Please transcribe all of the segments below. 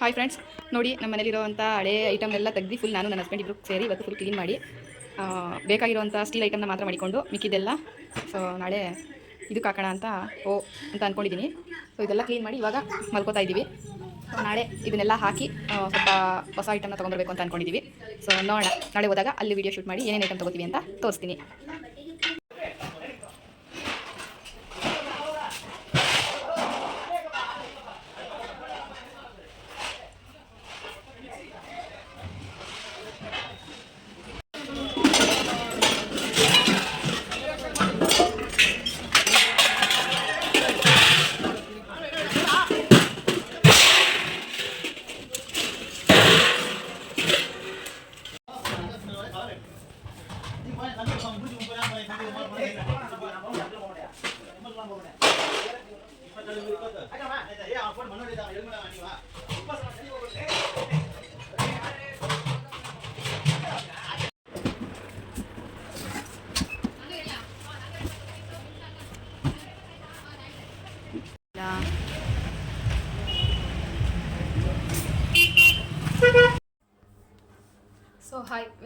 Hi friends ನೋಡಿ ನಮ್ಮ ಮನೇಲಿರುವಂಥ ಹಳೆ ಐಟಮ್ ಎಲ್ಲ ತೆಗ್ದು ಫುಲ್ ನಾನು, ನನ್ನ ಹಸ್ಬೆಂಡ್ ಇಬ್ಬರು ಸೇರಿ ಇವತ್ತು ಫುಲ್ ಕ್ಲೀನ್ ಮಾಡಿ ಬೇಕಾಗಿರುವಂಥ ಸ್ಟೀಲ್ ಐಟಮ್ನ ಮಾತ್ರ ಮಾಡಿಕೊಂಡು ಮಿಕ್ಕಿದ್ದೆಲ್ಲ. ಸೊ ನಾಳೆ ಇದಕ್ಕೆ ಹಾಕೋಣ ಅಂತ, ಓ, ಅಂತ ಅಂದ್ಕೊಂಡಿದ್ದೀನಿ ಸೊ ಇದೆಲ್ಲ ಕ್ಲೀನ್ ಮಾಡಿ ಇವಾಗ ಮಲ್ಕೋತಾ ಇದ್ದೀವಿ ಸೊ ನಾಳೆ ಇದನ್ನೆಲ್ಲ ಹಾಕಿ ಸ್ವಲ್ಪ ಹೊಸ ಐಟಮ್ನ ತೊಗೊಂಡ್ಬರ್ಬೇಕು ಅಂತ ಅಂದ್ಕೊಂಡಿದ್ದೀವಿ ಸೊ ನೋಡೋಣ. ನಾಳೆ ಹೋದಾಗ ಅಲ್ಲಿ ವೀಡಿಯೋ ಶೂಟ್ ಮಾಡಿ ಏನೇನು ಐಟಮ್ ತೊಗೋತೀವಿ ಅಂತ ತೋರಿಸ್ತೀನಿ.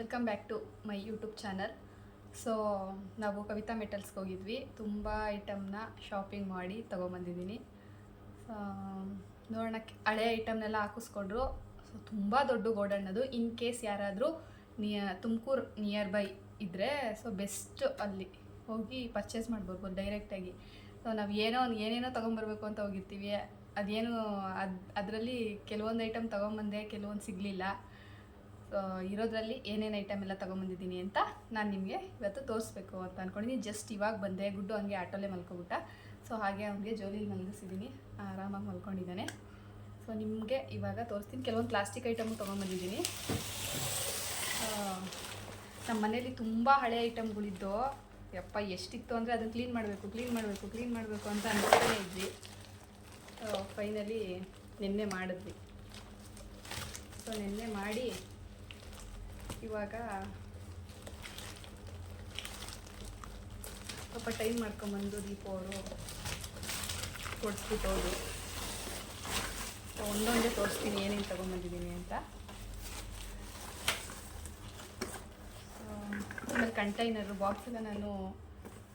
Welcome back to my YouTube channel so ನಾವು ಕವಿತಾ ಮೆಟಲ್ಸ್ಗೆ ಹೋಗಿದ್ವಿ. ತುಂಬ ಐಟಮ್ನ ಶಾಪಿಂಗ್ ಮಾಡಿ ತೊಗೊಂಬಂದಿದ್ದೀನಿ. ನೋಡೋಣ, ಹಳೆ ಐಟಮ್ನೆಲ್ಲ ಹಾಕಿಸ್ಕೊಂಡ್ರು. ಸೊ ತುಂಬ ದೊಡ್ಡ ಗೋಡನ್ ಅದು. ಇನ್ ಕೇಸ್ ಯಾರಾದರೂ ನಿಯ ತುಮಕೂರು ನಿಯರ್ ಬೈ ಇದ್ದರೆ ಸೊ ಬೆಸ್ಟ್ ಅಲ್ಲಿ ಹೋಗಿ ಪರ್ಚೇಸ್ ಮಾಡ್ಬೋದು ಡೈರೆಕ್ಟಾಗಿ ಸೊ ನಾವು ಏನೋ ಒಂದು, ಏನೇನೋ ತೊಗೊಂಬರ್ಬೇಕು ಅಂತ ಹೋಗಿರ್ತೀವಿ. ಅದೇನು ಅದು, ಅದರಲ್ಲಿ ಕೆಲವೊಂದು ಐಟಮ್ ತೊಗೊಂಬಂದೆ, ಕೆಲವೊಂದು ಸಿಗಲಿಲ್ಲ. ಇರೋದ್ರಲ್ಲಿ ಏನೇನು ಐಟಮ್ ಎಲ್ಲ ತೊಗೊಂಬಂದಿದ್ದೀನಿ ಅಂತ ನಾನು ನಿಮಗೆ ಇವತ್ತು ತೋರಿಸ್ಬೇಕು ಅಂತ ಅಂದ್ಕೊಂಡಿದ್ದೀನಿ ಜಸ್ಟ್ ಇವಾಗ ಬಂದೆ, ಗುಡ್ಡು ಹಂಗೆ ಆಟೋಲ್ಲೇ ಮಲ್ಕೊಬಿಟ್ಟ. ಸೊ ಹಾಗೆ ಅವನಿಗೆ ಜೋಲಿಲಿ ಮಲಗಿಸಿದ್ದೀನಿ ಆರಾಮಾಗಿ ಮಲ್ಕೊಂಡಿದ್ದಾನೆ. ಸೊ ನಿಮಗೆ ಇವಾಗ ತೋರಿಸ್ತೀನಿ. ಕೆಲವೊಂದು ಪ್ಲಾಸ್ಟಿಕ್ ಐಟಮು ತೊಗೊಂಬಂದಿದ್ದೀನಿ. ನಮ್ಮ ಮನೇಲಿ ತುಂಬ ಹಳೆ ಐಟಮ್ಗಳಿದ್ದು ಯಪ್ಪ ಎಷ್ಟಿತ್ತು ಅಂದರೆ ಅದನ್ನು ಕ್ಲೀನ್ ಮಾಡಬೇಕು ಕ್ಲೀನ್ ಮಾಡಬೇಕು ಕ್ಲೀನ್ ಮಾಡಬೇಕು ಅಂತ ಅನ್ಕೊಂಡೇ ಇದ್ವಿ. ಫೈನಲಿ ನಿನ್ನೆ ಮಾಡಿದ್ವಿ. ಸೊ ನಿನ್ನೆ ಮಾಡಿ ಇವಾಗ ಸ್ವಲ್ಪ ಟೈಮ್ ಮಾಡ್ಕೊಂಬಂದು ದೀಪ ಅವರು ಕೊಡ್ಸ್ಬಿಟ್ಟು ಒಂದೊಂದೇ ತೋರಿಸ್ತೀನಿ, ಏನೇನು ತೊಗೊಂಬಂದಿದ್ದೀನಿ ಅಂತ. ಆಮೇಲೆ ಕಂಟೈನರು ಬಾಕ್ಸ್ ಎಲ್ಲ ನಾನು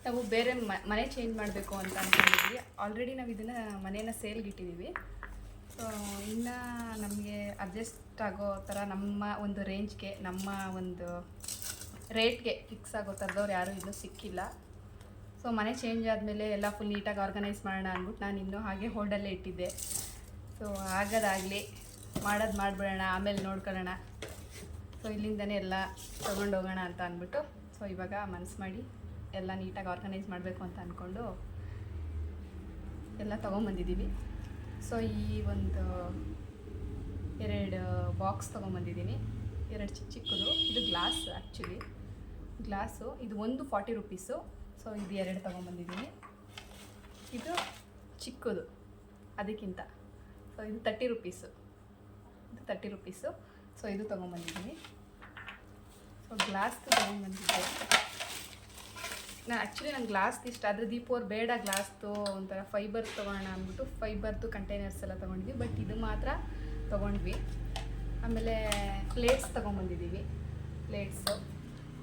ನಾವು ಬೇರೆ ಮನೆ ಚೇಂಜ್ ಮಾಡಬೇಕು ಅಂತ ಅಂದ್ಕೊಂಡಿದ್ವಿ. ಆಲ್ರೆಡಿ ನಾವು ಇದನ್ನು ಮನೇನ ಸೇಲ್ಗಿಟ್ಟಿದ್ದೀವಿ ಇನ್ನು ನಮಗೆ ಅಡ್ಜಸ್ಟ್ ಆಗೋ ಥರ ನಮ್ಮ ಒಂದು ರೇಂಜ್ಗೆ ನಮ್ಮ ಒಂದು ರೇಟ್ಗೆ ಫಿಕ್ಸ್ ಆಗೋ ಥರದವ್ರು ಯಾರೂ ಇನ್ನೂ ಸಿಕ್ಕಿಲ್ಲ. ಸೊ ಮನೆ ಚೇಂಜ್ ಆದಮೇಲೆ ಎಲ್ಲ ಫುಲ್ ನೀಟಾಗಿ ಆರ್ಗನೈಸ್ ಮಾಡೋಣ ಅಂದ್ಬಿಟ್ಟು ನಾನು ಇನ್ನೂ ಹಾಗೆ ಹೋಲ್ಡಲ್ಲೇ ಇಟ್ಟಿದ್ದೆ. ಸೊ ಆಗೋದಾಗಲಿ ಮಾಡೋದು ಮಾಡಿಬಿಡೋಣ, ಆಮೇಲೆ ನೋಡ್ಕೊಳ್ಳೋಣ. ಸೊ ಇಲ್ಲಿಂದನೇ ಎಲ್ಲ ತೊಗೊಂಡು ಹೋಗೋಣ ಅಂತ ಅಂದ್ಬಿಟ್ಟು ಸೊ ಇವಾಗ ಮನಸ್ಸು ಮಾಡಿ ಎಲ್ಲ ನೀಟಾಗಿ ಆರ್ಗನೈಸ್ ಮಾಡಬೇಕು ಅಂತ ಅಂದ್ಕೊಂಡು ಎಲ್ಲ ತೊಗೊಂಬಂದಿದ್ದೀವಿ. ಸೊ ಈ ಒಂದು ಎರಡು ಬಾಕ್ಸ್ ತೊಗೊಂಬಂದಿದ್ದೀನಿ. ಎರಡು ಚಿಕ್ಕ ಚಿಕ್ಕದು. ಇದು ಗ್ಲಾಸ್ ಆ್ಯಕ್ಚುಲಿ ಗ್ಲಾಸು ಇದು ಒಂದು ಫಾರ್ಟಿ ರುಪೀಸು ಸೊ ಇದು ಎರಡು ತೊಗೊಂಬಂದಿದ್ದೀನಿ. ಇದು ಚಿಕ್ಕದು. ಅದಕ್ಕಿಂತ. ಸೊ ಇದು ತರ್ಟಿ ರುಪೀಸು ಇದು ತರ್ಟಿ ರುಪೀಸು ಸೊ ಇದು ತೊಗೊಂಬಂದಿದ್ದೀನಿ. ಸೊ ಗ್ಲಾಸ್ ತೊಗೊಂಬಂದಿದ್ದೆ. ನಾನು ಆ್ಯಕ್ಚುಲಿ ನಂಗೆ ಗ್ಲಾಸ್ ಇಷ್ಟ ಆದರೆ ದೀಪ ಅವ್ರು ಬೇಡ ಗ್ಲಾಸ್ದು ಒಂಥರ ಫೈಬರ್ ತೊಗೊಳ್ಳೋಣ ಅಂದ್ಬಿಟ್ಟು ಫೈಬರ್ದು ಕಂಟೈನರ್ಸ್ ಎಲ್ಲ ತೊಗೊಂಡ್ವಿ. ಬಟ್ ಇದು ಮಾತ್ರ ತೊಗೊಂಡ್ವಿ. ಆಮೇಲೆ ಪ್ಲೇಟ್ಸ್ ತೊಗೊಂಬಂದಿದ್ದೀವಿ ಪ್ಲೇಟ್ಸು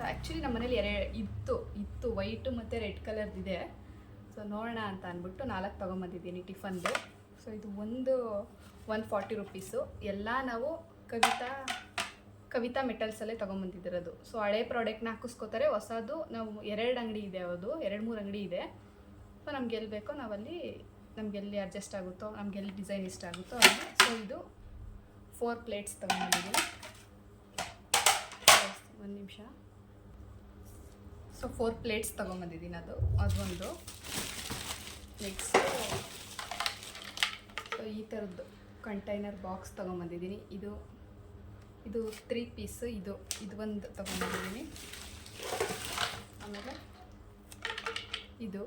ಆ್ಯಕ್ಚುಲಿ ನಮ್ಮ ಮನೇಲಿ ಎರಡು ಇತ್ತು ಇತ್ತು. ವೈಟು ಮತ್ತು ರೆಡ್ ಕಲರ್ದಿದೆ ಸೊ ನೋಡೋಣ ಅಂತ ಅಂದ್ಬಿಟ್ಟು ನಾಲ್ಕು ತೊಗೊಂಬಂದಿದ್ದೀನಿ ಟಿಫನ್ದು ಸೊ ಇದು ಒಂದು ಒನ್ ಫಾರ್ಟಿ ರುಪೀಸು ಎಲ್ಲ ನಾವು ಕವಿತಾ ಕವಿತಾ ಮೆಟಲ್ಸಲ್ಲೇ ತೊಗೊಂಬಂದಿದ್ದಿರೋದು. ಸೊ ಹಳೆ ಪ್ರಾಡಕ್ಟ್ನ ಹಾಕಿಸ್ಕೋತಾರೆ. ಹೊಸದು ನಾವು ಎರಡು ಅಂಗಡಿ ಇದೆ ಅದು ಎರಡು ಮೂರು ಅಂಗಡಿ ಇದೆ. ಸೊ ನಮ್ಗೆ ಎಲ್ಲಿ ಬೇಕೋ ನಾವಲ್ಲಿ ನಮ್ಗೆ ಎಲ್ಲಿ ಅಡ್ಜಸ್ಟ್ ಆಗುತ್ತೋ, ನಮ್ಗೆ ಎಲ್ಲಿ ಡಿಸೈನ್ ಇಷ್ಟ ಆಗುತ್ತೋ ಸೊ ಇದು ಫೋರ್ ಪ್ಲೇಟ್ಸ್ ತೊಗೊಂಡಿದ್ದೀವಿ ಒಂದು ನಿಮಿಷ. ಸೊ ಫೋರ್ ಪ್ಲೇಟ್ಸ್ ತೊಗೊಂಬಂದಿದ್ದೀನಿ ಅದು. ಅದೊಂದು ನೆಕ್ಸ್ಟು ಈ ಥರದ್ದು ಕಂಟೈನರ್ ಬಾಕ್ಸ್ ತೊಗೊಂಬಂದಿದ್ದೀನಿ. ಇದು ಇದು ತ್ರೀ ಪೀಸು ಇದು ಇದು ಒಂದು ತಗೊಂಡಿದ್ದೀನಿ. ಆಮೇಲೆ ಇದು,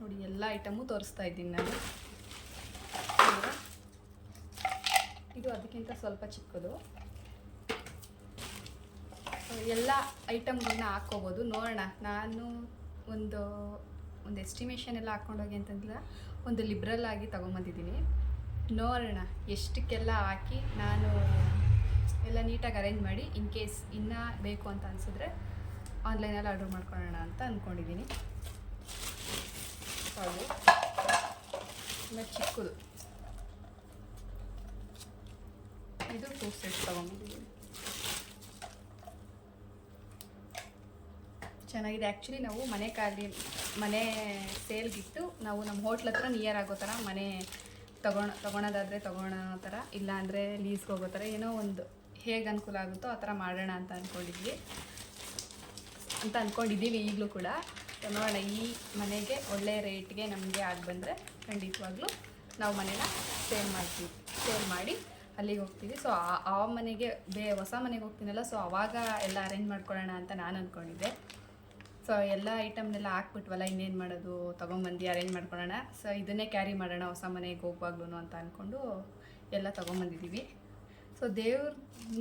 ನೋಡಿ, ಎಲ್ಲ ಐಟಮು ತೋರಿಸ್ತಾ ಇದ್ದೀನಿ ನಾನು. ಇದು ಅದಕ್ಕಿಂತ ಸ್ವಲ್ಪ ಚಿಕ್ಕದು. ಎಲ್ಲ ಐಟಮ್ಗಳನ್ನ ಹಾಕ್ಕೋಬೋದು. ನೋಡೋಣ, ನಾನು ಒಂದು ಒಂದು ಎಸ್ಟಿಮೇಷನ್ ಎಲ್ಲ ಹಾಕ್ಕೊಂಡೋಗಿ ಅಂತಂದ್ರೆ ಒಂದು ಲಿಬ್ರಲ್ ಆಗಿ ತೊಗೊಂಬಂದಿದ್ದೀನಿ. ನೋಡೋಣ, ಎಷ್ಟಕ್ಕೆಲ್ಲ ಹಾಕಿ ನಾನು ಎಲ್ಲ ನೀಟಾಗಿ ಅರೇಂಜ್ ಮಾಡಿ ಇನ್ ಕೇಸ್ ಇನ್ನೂ ಬೇಕು ಅಂತ ಅನಿಸಿದ್ರೆ ಆನ್ಲೈನಲ್ಲಿ ಆರ್ಡರ್ ಮಾಡ್ಕೊಳ್ಳೋಣ ಅಂತ ಅಂದ್ಕೊಂಡಿದ್ದೀನಿ ತುಂಬ ಚಿಕ್ಕದು. ಇದು ಟೂ ಸೆಟ್ ತೊಗೊಂಡಿದ್ದೀನಿ ಚೆನ್ನಾಗಿದೆ. ಆ್ಯಕ್ಚುಲಿ ನಾವು ಮನೆ ಖಾಲಿ ಮನೆ ಸೇಲ್ಗಿಟ್ಟು ನಾವು ನಮ್ಮ ಹೋಟ್ಲ್ ಹತ್ರ ನಿಯರ್ ಆಗೋ ಥರ ಮನೆ ತಗೊಳ ತೊಗೊಳೋದಾದರೆ ತೊಗೊಳೋ ಥರ ಇಲ್ಲ ಅಂದರೆ ಲೀಸ್ಗೆ ಹೋಗೋ ಥರ ಏನೋ ಒಂದು. ಹೇಗೆ ಅನುಕೂಲ ಆಗುತ್ತೋ ಆ ಥರ ಮಾಡೋಣ ಅಂತ ಅಂದ್ಕೊಂಡಿದ್ವಿ ಅಂತ ಅಂದ್ಕೊಂಡಿದ್ದೀವಿ ಈಗಲೂ ಕೂಡ. ನೋಡೋಣ, ಈ ಮನೆಗೆ ಒಳ್ಳೆಯ ರೇಟ್ಗೆ ನಮಗೆ ಆಗಿ ಬಂದರೆ ಖಂಡಿತವಾಗ್ಲೂ ನಾವು ಮನೇನ ಸೇಲ್ ಮಾಡ್ತೀವಿ. ಸೇಲ್ ಮಾಡಿ ಅಲ್ಲಿಗೆ ಹೋಗ್ತೀವಿ. ಸೊ ಆ- ಮನೆಗೆ, ಬೇ, ಹೊಸ ಮನೆಗೆ ಹೋಗ್ತೀನಲ್ಲ, ಸೊ ಅವಾಗ ಎಲ್ಲ ಅರೇಂಜ್ ಮಾಡ್ಕೊಳ್ಳೋಣ ಅಂತ ನಾನು ಅಂದ್ಕೊಂಡಿದ್ದೆ ಸೊ ಎಲ್ಲ ಐಟಮ್ನೆಲ್ಲ ಹಾಕ್ಬಿಟ್ವಲ್ಲ, ಇನ್ನೇನು ಮಾಡೋದು? ತೊಗೊಂಬಂದು ಅರೇಂಜ್ ಮಾಡ್ಕೊಳ್ಳೋಣ. ಸೊ ಇದನ್ನೇ ಕ್ಯಾರಿ ಮಾಡೋಣ, ಹೊಸ ಮನೆಗೆ ಹೋಗುವಾಗ್ಲೂ ಅಂತ ಅಂದ್ಕೊಂಡು ಎಲ್ಲ ತೊಗೊಂಬಂದಿದ್ದೀವಿ. ಸೊ ದೇವ್ರ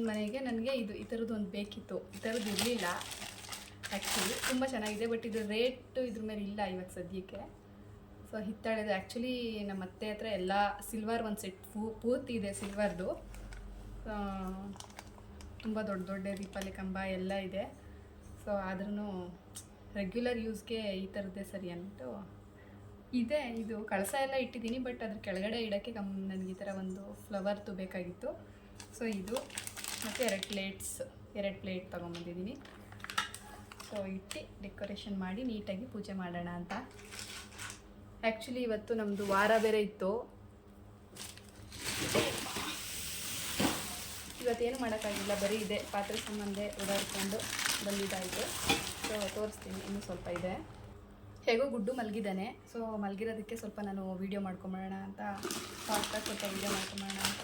ಮನೆಗೆ ನನಗೆ ಇದು, ಈ ಥರದ್ದು ಒಂದು ಬೇಕಿತ್ತು. ಈ ಥರದ್ದು ಇರಲಿಲ್ಲ ಆ್ಯಕ್ಚುಲಿ ತುಂಬ ಚೆನ್ನಾಗಿದೆ ಬಟ್ ಇದು ರೇಟು ಇದ್ರ ಮೇಲೆ ಇಲ್ಲ ಇವಾಗ ಸದ್ಯಕ್ಕೆ. ಸೊ ಹಿತ್ತಾಳೆದು ಆ್ಯಕ್ಚುಲಿ ನಮ್ಮ ಅತ್ತೆ ಹತ್ರ ಎಲ್ಲ ಸಿಲ್ವರ್ ಒಂದು ಸೆಟ್ ಪೂ, ಪೂರ್ತಿ ಇದೆ ಸಿಲ್ವರ್ದು ತುಂಬ ದೊಡ್ಡ ದೊಡ್ಡ ದೀಪಾಲಿ ಕಂಬ ಎಲ್ಲ ಇದೆ. ಸೊ ಆದ್ರೂ ರೆಗ್ಯುಲರ್ ಯೂಸ್ಗೆ ಈ ಥರದ್ದೇ ಸರಿ ಅಂದ್ಬಿಟ್ಟು ಇದೆ. ಇದು ಕಳಸ ಎಲ್ಲ ಇಟ್ಟಿದ್ದೀನಿ ಬಟ್ ಅದ್ರ ಕೆಳಗಡೆ ಇಡೋಕ್ಕೆ ಕಮ್ ನನಗೆ ಈ ಥರ ಒಂದು ಫ್ಲವರ್ದು ಬೇಕಾಗಿತ್ತು. ಸೊ ಇದು ಮತ್ತು ಎರಡು ಪ್ಲೇಟ್ಸ್ ಎರಡು ಪ್ಲೇಟ್ ತೊಗೊಂಬಂದಿದ್ದೀನಿ. ಸೊ ಇಟ್ಟು ಡೆಕೋರೇಷನ್ ಮಾಡಿ ನೀಟಾಗಿ ಪೂಜೆ ಮಾಡೋಣ ಅಂತ. ಆ್ಯಕ್ಚುಲಿ ಇವತ್ತು ನಮ್ಮದು ವಾರ ಬೇರೆ ಇತ್ತು. ಇವತ್ತೇನು ಮಾಡೋಕ್ಕಾಗಿಲ್ಲ, ಬರೀ ಇದೆ. ಪಾತ್ರೆ ಸಂಬಂಧ ಓಡಾಡ್ಕೊಂಡು ಬಂದಿದ್ದಾಯಿತು. ಸೊ ತೋರಿಸ್ತೀನಿ, ಇನ್ನೂ ಸ್ವಲ್ಪ ಇದೆ. ಹೇಗೋ ಗುಡ್ಡು ಮಲಗಿದ್ದಾನೆ. ಸೊ ಮಲಗಿರೋದಕ್ಕೆ ಸ್ವಲ್ಪ ನಾನು ವೀಡಿಯೋ ಮಾಡ್ಕೊಂಬಿಡೋಣ ಅಂತ ಸ್ವಲ್ಪ ವೀಡಿಯೋ ಮಾಡ್ಕೊಂಬೋಣ ಅಂತ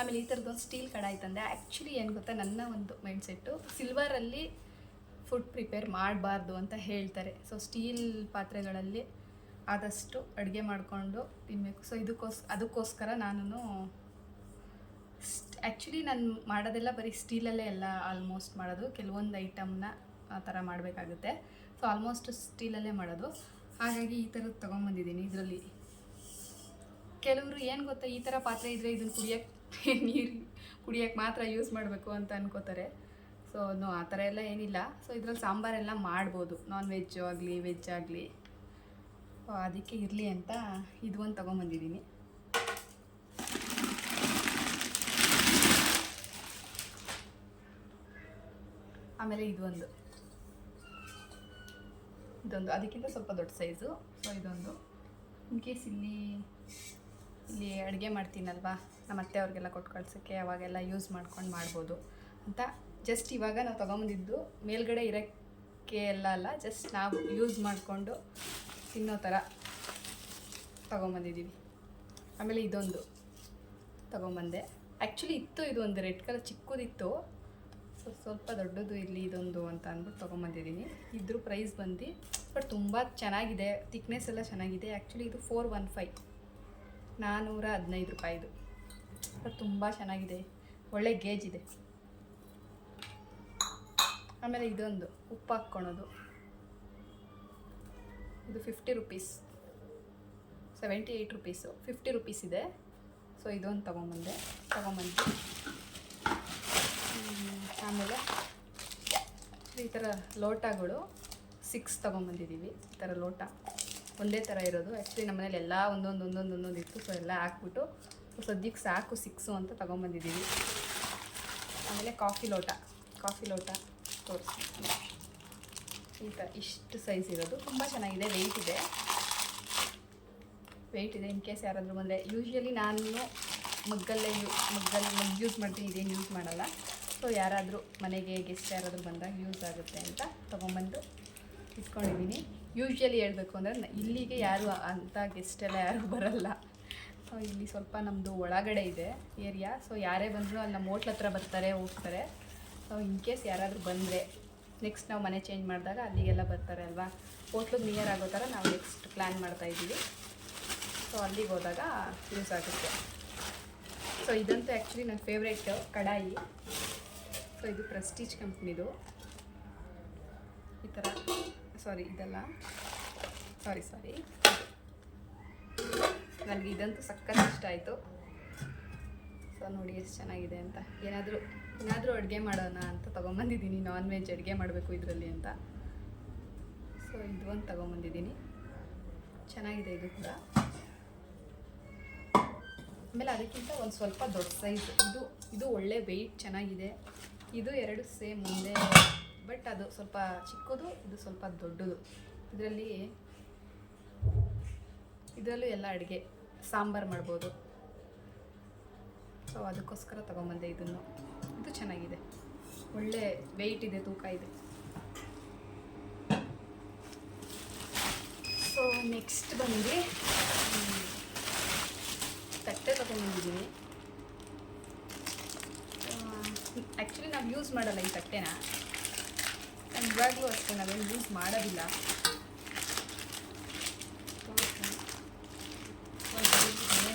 ಆಮೇಲೆ ಈ ಥರದ್ದೊಂದು ಸ್ಟೀಲ್ ಕಡಾಯಿ ತಂದೆ. ಆ್ಯಕ್ಚುಲಿ ಏನು ಗೊತ್ತಾ, ನನ್ನ ಒಂದು ಮೈಂಡ್ಸೆಟ್ಟು ಸಿಲ್ವರಲ್ಲಿ ಫುಡ್ ಪ್ರಿಪೇರ್ ಮಾಡಬಾರ್ದು ಅಂತ ಹೇಳ್ತಾರೆ. ಸೊ ಸ್ಟೀಲ್ ಪಾತ್ರೆಗಳಲ್ಲಿ ಆದಷ್ಟು ಅಡುಗೆ ಮಾಡಿಕೊಂಡು ತಿನ್ನಬೇಕು ಸೊ ಇದಕ್ಕೋಸ್, ಅದಕ್ಕೋಸ್ಕರ ನಾನು ಆ್ಯಕ್ಚುಲಿ ನಾನು ಮಾಡೋದೆಲ್ಲ ಬರೀ ಸ್ಟೀಲಲ್ಲೇ ಎಲ್ಲ ಆಲ್ಮೋಸ್ಟ್ ಮಾಡೋದು. ಕೆಲವೊಂದು ಐಟಮ್ನ ಆ ಥರ ಮಾಡಬೇಕಾಗುತ್ತೆ. ಸೊ ಆಲ್ಮೋಸ್ಟ್ ಸ್ಟೀಲಲ್ಲೇ ಮಾಡೋದು. ಹಾಗಾಗಿ ಈ ಥರದ್ದು ತೊಗೊಂಬಂದಿದ್ದೀನಿ ಇದರಲ್ಲಿ. ಕೆಲವರು ಏನು ಗೊತ್ತಾ, ಈ ಥರ ಪಾತ್ರೆ ಇದ್ದರೆ ಇದನ್ನು ಕುಡಿಯೋಕ್ಕೆ ನೀರು ಕುಡಿಯೋಕ್ಕೆ ಮಾತ್ರ ಯೂಸ್ ಮಾಡಬೇಕು ಅಂತ ಅನ್ಕೋತಾರೆ. ಸೊ ನೋ ಆ ಥರ ಎಲ್ಲ ಏನಿಲ್ಲ. ಸೊ ಇದ್ರಲ್ಲಿ ಸಾಂಬಾರೆಲ್ಲ ಮಾಡ್ಬೋದು. ನಾನ್ ವೆಜ್ಜು ಆಗಲಿ ವೆಜ್ ಆಗಲಿ. ಅದಕ್ಕೆ ಇರಲಿ ಅಂತ ಇದು ಒಂದು ತೊಗೊಂಬಂದಿದ್ದೀನಿ. ಆಮೇಲೆ ಇದೊಂದು. ಇದೊಂದು. ಅದಕ್ಕಿಂತ ಸ್ವಲ್ಪ ದೊಡ್ಡ ಸೈಜು ಸೊ ಇದೊಂದು. ಇನ್ ಕೇಸ್ ಇಲ್ಲಿ ಇಲ್ಲಿ ಅಡುಗೆ ಮಾಡ್ತೀನಲ್ವಾ? ನಮ್ಮ ಅತ್ತೆ ಅವ್ರಿಗೆಲ್ಲ ಕೊಟ್ಟು ಕಳ್ಸೋಕ್ಕೆ ಅವಾಗೆಲ್ಲ ಯೂಸ್ ಮಾಡ್ಕೊಂಡು ಮಾಡ್ಬೋದು ಅಂತ ಜಸ್ಟ್ ಇವಾಗ ನಾವು ತೊಗೊಂಬಂದಿದ್ದು ಮೇಲ್ಗಡೆ ಇರೋಕ್ಕೆ ಎಲ್ಲ ಅಲ್ಲ ಜಸ್ಟ್ ನಾವು ಯೂಸ್ ಮಾಡಿಕೊಂಡು ತಿನ್ನೋ ಥರ ತೊಗೊಂಬಂದಿದ್ದೀವಿ. ಆಮೇಲೆ ಇದೊಂದು ತೊಗೊಂಬಂದೆ. ಆ್ಯಕ್ಚುಲಿ ಇತ್ತು ಇದು ಒಂದು ರೆಡ್ ಕಲರ್ ಚಿಕ್ಕದಿತ್ತು. ಸೊ ಸ್ವಲ್ಪ ದೊಡ್ಡದು ಇಲ್ಲಿ ಇದೊಂದು ಅಂತ ಅಂದ್ಬಿಟ್ಟು ತೊಗೊಂಬಂದಿದ್ದೀನಿ. ಇದ್ರ ಪ್ರೈಸ್ ಬಂದು ಬಟ್ ತುಂಬ ಚೆನ್ನಾಗಿದೆ ತಿಕ್ನೆಸ್ ಎಲ್ಲ ಚೆನ್ನಾಗಿದೆ. ಆ್ಯಕ್ಚುಲಿ ಇದು ಫೋರ್ ಒನ್ ಫೈವ್ ನಾನ್ನೂರ ಹದಿನೈದು ರೂಪಾಯಿದು ತುಂಬ ಚೆನ್ನಾಗಿದೆ. ಒಳ್ಳೆ ಗೇಜ್ ಇದೆ. ಆಮೇಲೆ ಇದೊಂದು, ಉಪ್ಪು ಹಾಕ್ಕೊಳೋದು. ಇದು fifty rupees seventy eight rupees fifty rupees ಇದೆ. ಸೊ ಇದೊಂದು ತೊಗೊಂಬಂದೆ. ತೊಗೊಂಬಂದು. ಆಮೇಲೆ ಈ ಥರ ಲೋಟಗಳು ಸಿಕ್ಸ್ ತೊಗೊಂಬಂದಿದ್ದೀವಿ ಈ ಥರ ಲೋಟ. ಒಂದೇ ಥರ ಇರೋದು. ಆ್ಯಕ್ಚುಲಿ ನಮ್ಮ ಮನೇಲಿ ಎಲ್ಲ ಒಂದೊಂದು ಒಂದೊಂದು ಒಂದೊಂದು ಇತ್ತು. ಸೊ ಎಲ್ಲ ಹಾಕ್ಬಿಟ್ಟು ಸದ್ಯಕ್ಕೆ ಸಾಕು ಸಿಕ್ಸು ಅಂತ ತೊಗೊಂಬಂದಿದ್ದೀವಿ. ಆಮೇಲೆ ಕಾಫಿ ಲೋಟ. ಕಾಫಿ ಲೋಟ ತೋರಿಸ್ತೀನಿ. ಈ ಥರ ಇಷ್ಟು ಸೈಜ್ ಇರೋದು. ತುಂಬ ಚೆನ್ನಾಗಿದೆ. ವೆಯ್ಟ್ ಇದೆ. ವೆಯ್ಟ್ ಇದೆ. ಇನ್ ಕೇಸ್ ಯಾರಾದರೂ ಬಂದರೆ ಯೂಶ್ವಲಿ ನಾನು ಮಗ್ಗಲ್ಲೇ ಯೂ ಮಗ್ಗಲ್ಲಿ ಮಗ್ ಯೂಸ್ ಮಾಡ್ತೀನಿ. ಇದೇನು ಯೂಸ್ ಮಾಡಲ್ಲ. ಸೊ ಯಾರಾದರೂ ಮನೆಗೆ ಗೆಸ್ಟ್ ಯಾರಾದರೂ ಬಂದಾಗ ಯೂಸ್ ಆಗುತ್ತೆ ಅಂತ ತೊಗೊಂಬಂದು ಇಟ್ಕೊಂಡಿದ್ದೀನಿ. ಯೂಶ್ವಲಿ ಹೇಳಬೇಕು ಅಂದರೆ ಇಲ್ಲಿಗೆ ಯಾರು ಅಂಥ ಗೆಸ್ಟ್ ಎಲ್ಲ ಯಾರೂ ಬರಲ್ಲ. ಸೊ ಇಲ್ಲಿ ಸ್ವಲ್ಪ ನಮ್ಮದು ಒಳಗಡೆ ಇದೆ ಏರಿಯಾ ಸೊ ಯಾರೇ ಬಂದರೂ ಅಲ್ಲಿ ನಮ್ಮ ಹೋಟ್ಲ್ ಹತ್ರ ಬರ್ತಾರೆ, ಹೋಗ್ತಾರೆ. ಸೊ ಇನ್ ಕೇಸ್ ಯಾರಾದರೂ ಬಂದರೆ ನೆಕ್ಸ್ಟ್ ನಾವು ಮನೆ ಚೇಂಜ್ ಮಾಡಿದಾಗ ಅಲ್ಲಿಗೆಲ್ಲ ಬರ್ತಾರೆ ಅಲ್ವಾ? ಹೋಟ್ಲಿಗೆ ನಿಯರ್ ಆಗೋ ಥರ ನಾವು ನೆಕ್ಸ್ಟ್ ಪ್ಲ್ಯಾನ್ ಮಾಡ್ತಾಯಿದ್ದೀವಿ ಸೊ ಅಲ್ಲಿಗೆ ಹೋದಾಗ ಯೂಸ್ ಆಗುತ್ತೆ. ಸೊ ಇದಂತೂ ಆ್ಯಕ್ಚುಲಿ ನನ್ನ ಫೇವ್ರೇಟ್ ಕಡಾಯಿ. ಸೊ ಇದು ಪ್ರೆಸ್ಟೀಜ್ ಕಂಪ್ನಿದು ಈ ಥರ ಸಾರಿ ಇದೆಲ್ಲ. ಸಾರಿ ಸಾರಿ ನನಗೆ ಇದಂತೂ ಸಕ್ಕತ್ ಇಷ್ಟ ಆಯಿತು. ಸೊ ನೋಡಿ ಎಷ್ಟು ಚೆನ್ನಾಗಿದೆ ಅಂತ. ಏನಾದರೂ ಏನಾದರೂ ಅಡುಗೆ ಮಾಡೋಣ ಅಂತ ತೊಗೊಂಬಂದಿದ್ದೀನಿ. ನಾನ್ ವೆಜ್ ಅಡುಗೆ ಮಾಡಬೇಕು ಇದರಲ್ಲಿ ಅಂತ. ಸೊ ಇದು ಒಂದು ತೊಗೊಂಬಂದಿದ್ದೀನಿ. ಚೆನ್ನಾಗಿದೆ ಇದು ಕೂಡ. ಆಮೇಲೆ ಅದಕ್ಕಿಂತ ಒಂದು ಸ್ವಲ್ಪ ದೊಡ್ಡ ಸೈಜ್ ಇದು ಇದು ಒಳ್ಳೆ ವೆಯ್ಟ್ ಚೆನ್ನಾಗಿದೆ. ಇದು ಎರಡು ಸೇಮ್ ಒಂದೇ ಬಟ್ ಅದು ಸ್ವಲ್ಪ ಚಿಕ್ಕದು, ಇದು ಸ್ವಲ್ಪ ದೊಡ್ಡದು. ಇದರಲ್ಲಿ ಇದರಲ್ಲೂ ಎಲ್ಲ ಅಡುಗೆ, ಸಾಂಬಾರು ಮಾಡ್ಬೋದು. ಸೊ ಅದಕ್ಕೋಸ್ಕರ ತೊಗೊಂಬಂದೆ ಇದನ್ನು. ಇದು ಚೆನ್ನಾಗಿದೆ. ಒಳ್ಳೆ ವೆಯ್ಟ್ ಇದೆ, ತೂಕ ಇದೆ. ಸೊ ನೆಕ್ಸ್ಟ್ ಬಂದು ತಟ್ಟೆ ತೊಗೊಂಬಂದಿದ್ದೀನಿ ಆ್ಯಕ್ಚುಲಿ ನಾವು ಯೂಸ್ ಮಾಡಲ್ಲ ಈ ತಟ್ಟೆನ. ನಾನು ಇವಾಗಲೂ ಅಷ್ಟೇ ನಾವೇನು ಯೂಸ್ ಮಾಡೋದಿಲ್ಲ.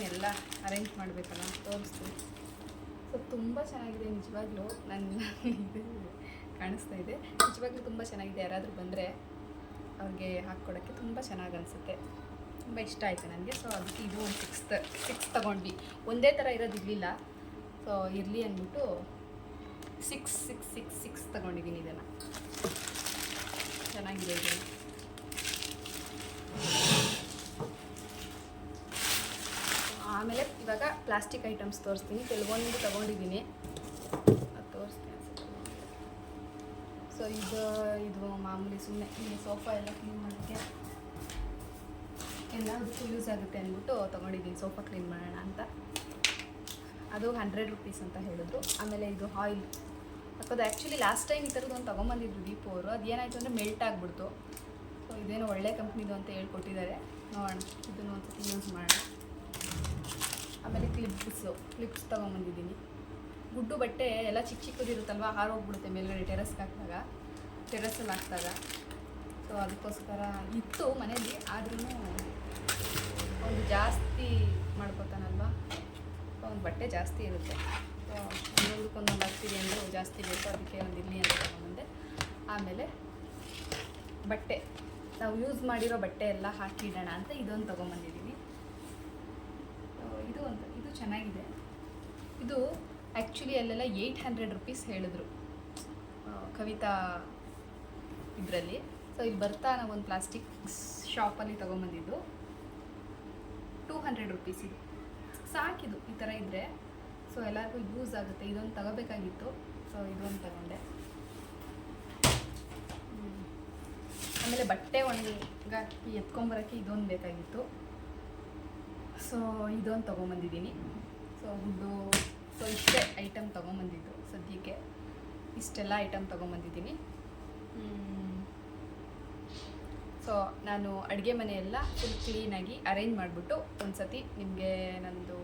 ಎಲ್ಲ ಅರೇಂಜ್ ಮಾಡಬೇಕಲ್ಲ ತೋರಿಸ್ತೀನಿ. ಸೊ ತುಂಬ ಚೆನ್ನಾಗಿದೆ ನಿಜವಾಗ್ಲೂ. ನನ್ನ ಕಾಣಿಸ್ತಾ ಇದೆ. ನಿಜವಾಗ್ಲೂ ತುಂಬ ಚೆನ್ನಾಗಿದೆ. ಯಾರಾದರೂ ಬಂದರೆ ಅವ್ರಿಗೆ ಹಾಕ್ಕೊಡೋಕ್ಕೆ ತುಂಬ ಚೆನ್ನಾಗಿ ಅನಿಸುತ್ತೆ. ತುಂಬ ಇಷ್ಟ ಆಯಿತು ನನಗೆ. ಸೊ ಅದಕ್ಕೆ ಇದು ಒಂದು ಸಿಕ್ಸ್ ಸಿಕ್ಸ್ ತೊಗೊಂಡ್ವಿ. ಒಂದೇ ಥರ ಇರೋದು ಇರಲಿಲ್ಲ ಸೊ ಇರಲಿ ಅಂದ್ಬಿಟ್ಟು ಸಿಕ್ಸ್ ಸಿಕ್ಸ್ ಸಿಕ್ಸ್ ಸಿಕ್ಸ್ ತಗೊಂಡಿದ್ದೀನಿ ಇದನ್ನು. ಚೆನ್ನಾಗಿದೆ ಇದು. ಆಮೇಲೆ ಇವಾಗ ಪ್ಲಾಸ್ಟಿಕ್ ಐಟಮ್ಸ್ ತೋರಿಸ್ತೀನಿ. ಕೆಲವೊಂದು ತೊಗೊಂಡಿದ್ದೀನಿ. ಅದು ತೋರಿಸ್ತೀನಿ. ಸೊ ಇದು ಇದು ಮಾಮೂಲಿ ಸುಮ್ಮನೆ ಇಲ್ಲಿ ಸೋಫಾ ಎಲ್ಲ ಕ್ಲೀನ್ ಮಾಡೋಕ್ಕೆ ಎಲ್ಲದಕ್ಕೂ ಯೂಸ್ ಆಗುತ್ತೆ ಅಂದ್ಬಿಟ್ಟು ತೊಗೊಂಡಿದ್ದೀನಿ. ಸೋಫಾ ಕ್ಲೀನ್ ಮಾಡೋಣ ಅಂತ. ಅದು ಹಂಡ್ರೆಡ್ ರುಪೀಸ್ ಅಂತ ಹೇಳಿದ್ರು. ಆಮೇಲೆ ಇದು ಆಯಿಲ್ ಯಾಕಂದ್ರೆ ಆ್ಯಕ್ಚುಲಿ ಲಾಸ್ಟ್ ಟೈಮ್ ಈ ಥರದ್ದು ಒಂದು ತೊಗೊಂಬಂದಿದ್ರು ದೀಪು ಅವರು. ಅದು ಏನಾಯಿತು ಅಂದರೆ ಮೆಲ್ಟ್ ಆಗಿಬಿಡ್ತು. ಸೊ ಇದೇನೋ ಒಳ್ಳೆ ಕಂಪ್ನಿದು ಅಂತ ಹೇಳ್ಕೊಟ್ಟಿದ್ದಾರೆ. ನೋಡೋಣ, ಇದನ್ನು ಒಂದ್ಸತಿ ಯೂಸ್ ಮಾಡೋಣ. ಆಮೇಲೆ ಕ್ಲಿಪ್ಸು ಕ್ಲಿಪ್ಸ್ ತೊಗೊಂಬಂದಿದ್ದೀನಿ. ಗುಡ್ಡು ಬಟ್ಟೆ ಎಲ್ಲ ಚಿಕ್ಕ ಚಿಕ್ಕದಿರುತ್ತಲ್ವ ಹಾರೋಗ್ಬಿಡುತ್ತೆ ಮೇಲ್ಗಡೆ ಟೆರಸ್ಗೆ ಹಾಕಿದಾಗ. ಟೆರಸಲ್ಲಿ ಹಾಕಿದಾಗ. ಸೊ ಅದಕ್ಕೋಸ್ಕರ ಇತ್ತು ಮನೇಲಿ ಆದ್ರೂ ಒಂದು ಜಾಸ್ತಿ ಮಾಡ್ಕೋತಾನಲ್ವ. ಒಂದು ಬಟ್ಟೆ ಜಾಸ್ತಿ ಇರುತ್ತೆ. ಒಂದೊಂದು ಹಾಕ್ತೀವಿ ಅಂದರೆ ಜಾಸ್ತಿ ಬೇಕು, ಅದಕ್ಕೆ ಒಂದು ಇರಲಿ ಅಂತ ಮುಂದೆ ಆಮೇಲೆ ಬಟ್ಟೆ. ನಾವು ಯೂಸ್ ಮಾಡಿರೋ ಬಟ್ಟೆ ಎಲ್ಲ ಹಾಕಿಡೋಣ ಅಂತ ಇದೊಂದು ತೊಗೊಂಬಂದಿದ್ದೀನಿ ಸೊ ಇದು ಒಂದು, ಇದು ಚೆನ್ನಾಗಿದೆ. ಇದು ಆ್ಯಕ್ಚುಲಿ ಅಲ್ಲೆಲ್ಲ ಏಯ್ಟ್ ಹಂಡ್ರೆಡ್ ರುಪೀಸ್ ಹೇಳಿದ್ರು ಕವಿತಾ ಇದರಲ್ಲಿ. ಸೊ ಇಲ್ಲಿ ಬರ್ತಾ ನಾವು ಒಂದು ಪ್ಲಾಸ್ಟಿಕ್ ಶಾಪಲ್ಲಿ ತೊಗೊಂಬಂದಿದ್ದು ಟೂ ಹಂಡ್ರೆಡ್ ರುಪೀಸ್ ಇದು. ಸಾಕಿದು ಈ ಥರ ಇದ್ದರೆ ಸೊ ಎಲ್ಲರಿಗೂ ಯೂಸ್ ಆಗುತ್ತೆ. ಇದೊಂದು ತಗೋಬೇಕಾಗಿತ್ತು. ಸೊ ಇದೊಂದು ತಗೊಂಡೆ. ಆಮೇಲೆ ಬಟ್ಟೆ ಒಣಗಾಕಿ ಎತ್ಕೊಂಬರೋಕ್ಕೆ ಇದೊಂದು ಬೇಕಾಗಿತ್ತು. ಸೊ ಇದೊಂದು ತೊಗೊಂಬಂದಿದ್ದೀನಿ. ಸೊ ಗುಡ್ಡು ಸೊ ಇಷ್ಟೇ ಐಟಮ್ ತೊಗೊಂಬಂದಿದ್ದು ಸದ್ಯಕ್ಕೆ. ಇಷ್ಟೆಲ್ಲ ಐಟಮ್ ತೊಗೊಂಬಂದಿದ್ದೀನಿ. ಸೊ ನಾನು ಅಡುಗೆ ಮನೆಯೆಲ್ಲ ಫುಲ್ ಕ್ಲೀನಾಗಿ ಅರೇಂಜ್ ಮಾಡಿಬಿಟ್ಟು ಒಂದು ಸತಿ ನಿಮಗೆ ನಂದು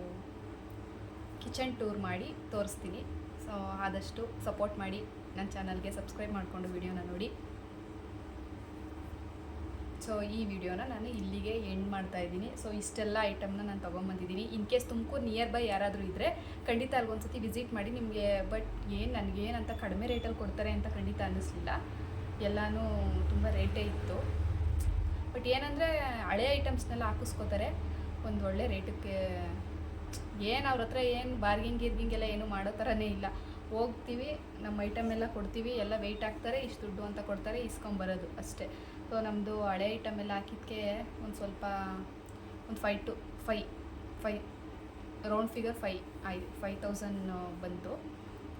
ಕಿಚನ್ ಟೂರ್ ಮಾಡಿ ತೋರಿಸ್ತೀನಿ. ಸೊ ಆದಷ್ಟು ಸಪೋರ್ಟ್ ಮಾಡಿ ನನ್ನ ಚಾನಲ್ಗೆ ಸಬ್ಸ್ಕ್ರೈಬ್ ಮಾಡಿಕೊಂಡು ವಿಡಿಯೋನ ನೋಡಿ. ಸೊ ಈ ವಿಡಿಯೋನ ನಾನು ಇಲ್ಲಿಗೆ ಎಂಡ್ ಮಾಡ್ತಾ ಇದ್ದೀನಿ. ಸೊ ಇಷ್ಟೆಲ್ಲ ಐಟಮ್ನ ನಾನು ತೊಗೊಂಬಂದಿದ್ದೀನಿ. In case Tumakuru near by ಯಾರಾದರೂ ಇದ್ದರೆ ಖಂಡಿತ ಅಲ್ಗೊಂದ್ಸತಿ ವಿಸಿಟ್ ಮಾಡಿ ನಿಮಗೆ ಬಟ್ ಏನು ನನಗೇನಂತ ಕಡಿಮೆ ರೇಟಲ್ಲಿ ಕೊಡ್ತಾರೆ ಅಂತ ಖಂಡಿತ ಅನ್ನಿಸ್ಲಿಲ್ಲ. ಎಲ್ಲನೂ ತುಂಬ ರೇಟೇ ಇತ್ತು. ಬಟ್ ಏನಂದರೆ ಹಳೆ ಐಟಮ್ಸ್ನೆಲ್ಲ ಹಾಕಿಸ್ಕೋತಾರೆ. ಒಂದು ಒಳ್ಳೆ ರೇಟಕ್ಕೆ ಏನು ಅವ್ರ ಹತ್ರ ಏನು ಬಾರ್ಗಿಂಗ್ ಗಿರ್ಗಿಂಗ್ ಎಲ್ಲ ಏನು ಮಾಡೋ ಥರನೇ ಇಲ್ಲ. ಹೋಗ್ತೀವಿ ನಮ್ಮ ಐಟಮ್ ಎಲ್ಲ ಕೊಡ್ತೀವಿ, ಎಲ್ಲ ವೆಯ್ಟ್ ಹಾಕ್ತಾರೆ ಇಷ್ಟು ದುಡ್ಡು ಅಂತ ಕೊಡ್ತಾರೆ ಇಸ್ಕೊಂಬರೋದು ಅಷ್ಟೇ. ಸೊ ನಮ್ಮದು ಹಳೆ ಐಟಮ್ ಎಲ್ಲ ಹಾಕಿದ್ದಕ್ಕೆ ಒಂದು ಸ್ವಲ್ಪ, ಒಂದು five two five five round figure five I five thousand ಬಂತು.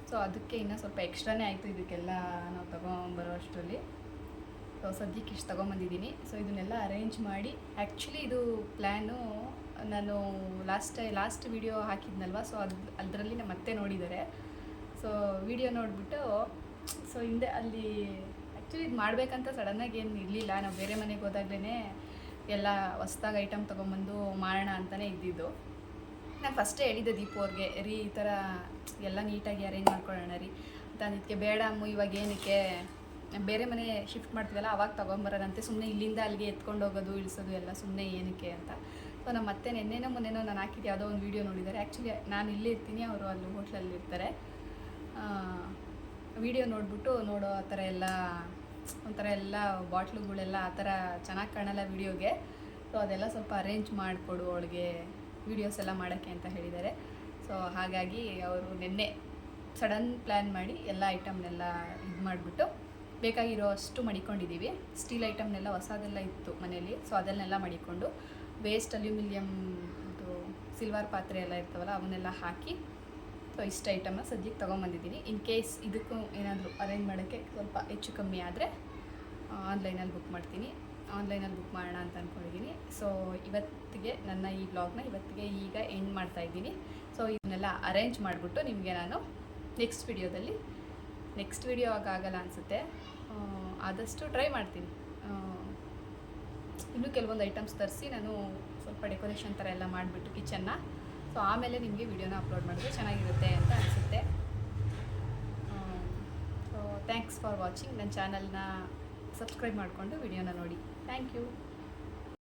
ಸೊ ಅದಕ್ಕೆ ಇನ್ನೂ ಸ್ವಲ್ಪ ಎಕ್ಸ್ಟ್ರಾನೇ ಆಯಿತು, ಇದಕ್ಕೆಲ್ಲ ನಾವು ತೊಗೊಂಬರೋ ಅಷ್ಟರಲ್ಲಿ. ಸೊ ಸದ್ಯಕ್ಕೆ ಇಷ್ಟು ತೊಗೊಂಬಂದಿದ್ದೀನಿ ಸೊ ಇದನ್ನೆಲ್ಲ ಅರೇಂಜ್ ಮಾಡಿ ಆ್ಯಕ್ಚುಲಿ ಇದು ಪ್ಲ್ಯಾನು ನಾನು ಲಾಸ್ಟ್ ಲಾಸ್ಟ್ ವಿಡಿಯೋ ಹಾಕಿದ್ನಲ್ವ? ಸೊ ಅದು, ಅದರಲ್ಲಿ ನಮ್ಮ ಮತ್ತೆ ನೋಡಿದ್ದಾರೆ ಸೊ ವಿಡಿಯೋ ನೋಡಿಬಿಟ್ಟು ಸೊ ಹಿಂದೆ ಅಲ್ಲಿ ಆ್ಯಕ್ಚುಲಿ ಇದು ಮಾಡಬೇಕಂತ ಸಡನ್ನಾಗಿ ಏನು ಇರಲಿಲ್ಲ. ನಾವು ಬೇರೆ ಮನೆಗೆ ಹೋದಾಗ್ಲೇ ಎಲ್ಲ ಹೊಸ್ದಾಗಿ ಐಟಮ್ ತೊಗೊಂಬಂದು ಮಾಡೋಣ ಅಂತಲೇ ಇದ್ದಿದ್ದು. ನಾನು ಫಸ್ಟೇ ಹೇಳಿದ್ದೆ ದೀಪು ಅವ್ರಿಗೆ, ರೀ, ಈ ಥರ ಎಲ್ಲ ನೀಟಾಗಿ ಅರೇಂಜ್ ಮಾಡ್ಕೊಳ್ಳೋಣ ರೀ. ಅಂತ ಅದಕ್ಕೆ ಬೇಡ ಅಮ್ಮು, ಇವಾಗ ಏನಕ್ಕೆ? ಬೇರೆ ಮನೆ ಶಿಫ್ಟ್ ಮಾಡ್ತೀವಲ್ಲ, ಅವಾಗ ತೊಗೊಂಬರೋದಂತೆ ಸುಮ್ಮನೆ ಇಲ್ಲಿಂದ ಅಲ್ಲಿಗೆ ಎತ್ಕೊಂಡು ಹೋಗೋದು, ಇಳಿಸೋದು ಎಲ್ಲ ಸುಮ್ಮನೆ ಏನಕ್ಕೆ? ಅಂತ. ಸೊ ನಮ್ಮ ಮತ್ತೆ ನೆನ್ನೆನೋ ಮೊನ್ನೆನೋ ನಾನು ಹಾಕಿದ್ದು ಯಾವುದೋ ಒಂದು ವೀಡಿಯೋ ನೋಡಿದ್ದಾರೆ ಆ್ಯಕ್ಚುಲಿ ನಾನು ಇಲ್ಲೇ ಇರ್ತೀನಿ, ಅವರು ಅಲ್ಲಿ ಹೋಟ್ಲಲ್ಲಿ ಇರ್ತಾರೆ. ವಿಡಿಯೋ ನೋಡಿಬಿಟ್ಟು ನೋಡೋ ಆ ಥರ ಎಲ್ಲ, ಒಂಥರ ಎಲ್ಲ ಬಾಟ್ಲುಗಳೆಲ್ಲ ಆ ಥರ ಚೆನ್ನಾಗಿ ಕಾಣಲ್ಲ ವಿಡಿಯೋಗೆ ಸೊ ಅದೆಲ್ಲ ಸ್ವಲ್ಪ ಅರೇಂಜ್ ಮಾಡಿಕೊಡು ಅವಳಿಗೆ ವೀಡಿಯೋಸ್ ಎಲ್ಲ ಮಾಡೋಕ್ಕೆ ಅಂತ ಹೇಳಿದ್ದಾರೆ ಸೊ ಹಾಗಾಗಿ ಅವರು ನಿನ್ನೆ ಸಡನ್ ಪ್ಲ್ಯಾನ್ ಮಾಡಿ ಎಲ್ಲ ಐಟಮ್ನೆಲ್ಲ ಇದು ಮಾಡಿಬಿಟ್ಟು ಬೇಕಾಗಿರೋ ಅಷ್ಟು ಮಡಿಕೊಂಡಿದ್ದೀವಿ ಸ್ಟೀಲ್ ಐಟಮ್ನೆಲ್ಲ ಹೊಸದೆಲ್ಲ ಇತ್ತು ಮನೆಯಲ್ಲಿ ಸೊ ಅದನ್ನೆಲ್ಲ ಮಡಿಕೊಂಡು ವೇಸ್ಟ್ ಅಲ್ಯೂಮಿನಿಯಂ ಇದು ಸಿಲ್ವರ್ ಪಾತ್ರೆ ಎಲ್ಲ ಇರ್ತಾವಲ್ಲ, ಅವನ್ನೆಲ್ಲ ಹಾಕಿ ಸೊ ಇಷ್ಟು ಐಟಮ್ನ ಸದ್ಯಕ್ಕೆ ತೊಗೊಂಬಂದಿದ್ದೀನಿ. ಇನ್ ಕೇಸ್ ಇದಕ್ಕೂ ಏನಾದರೂ ಅರೇಂಜ್ ಮಾಡೋಕ್ಕೆ ಸ್ವಲ್ಪ ಹೆಚ್ಚು ಕಮ್ಮಿ ಆದರೆ ಆನ್ಲೈನಲ್ಲಿ ಬುಕ್ ಮಾಡ್ತೀನಿ. ಆನ್ಲೈನಲ್ಲಿ ಬುಕ್ ಮಾಡೋಣ ಅಂತ ಅಂದ್ಕೊಂಡಿದ್ದೀನಿ ಸೊ ಇವತ್ತಿಗೆ ನನ್ನ ಈ ಬ್ಲಾಗ್ನ ಇವತ್ತಿಗೆ ಈಗ ಎಂಡ್ ಮಾಡ್ತಾ ಇದ್ದೀನಿ. ಸೊ ಇದನ್ನೆಲ್ಲ ಅರೇಂಜ್ ಮಾಡಿಬಿಟ್ಟು ನಿಮಗೆ ನಾನು ನೆಕ್ಸ್ಟ್ ವಿಡಿಯೋದಲ್ಲಿ ನೆಕ್ಸ್ಟ್ ವಿಡಿಯೋ ಆಗಾಗಲ್ಲ ಅನಿಸುತ್ತೆ. ಆದಷ್ಟು ಟ್ರೈ ಮಾಡ್ತೀನಿ. ಇನ್ನೂ ಕೆಲವೊಂದು ಐಟಮ್ಸ್ ತರಿಸಿ ನಾನು ಸ್ವಲ್ಪ ಡೆಕೋರೇಷನ್ ಥರ ಎಲ್ಲ ಮಾಡಿಬಿಟ್ಟು ಕಿಚನ್ನ ಸೊ ಆಮೇಲೆ ನಿಮಗೆ ವಿಡಿಯೋನ ಅಪ್ಲೋಡ್ ಮಾಡಿದ್ರೆ ಚೆನ್ನಾಗಿರುತ್ತೆ ಅಂತ ಅನಿಸುತ್ತೆ. ಸೊ ಥ್ಯಾಂಕ್ಸ್ ಫಾರ್ ವಾಚಿಂಗ್ ನನ್ನ ಚಾನಲ್ನ ಸಬ್ಸ್ಕ್ರೈಬ್ ಮಾಡಿಕೊಂಡು ವಿಡಿಯೋನ ನೋಡಿ. Thank you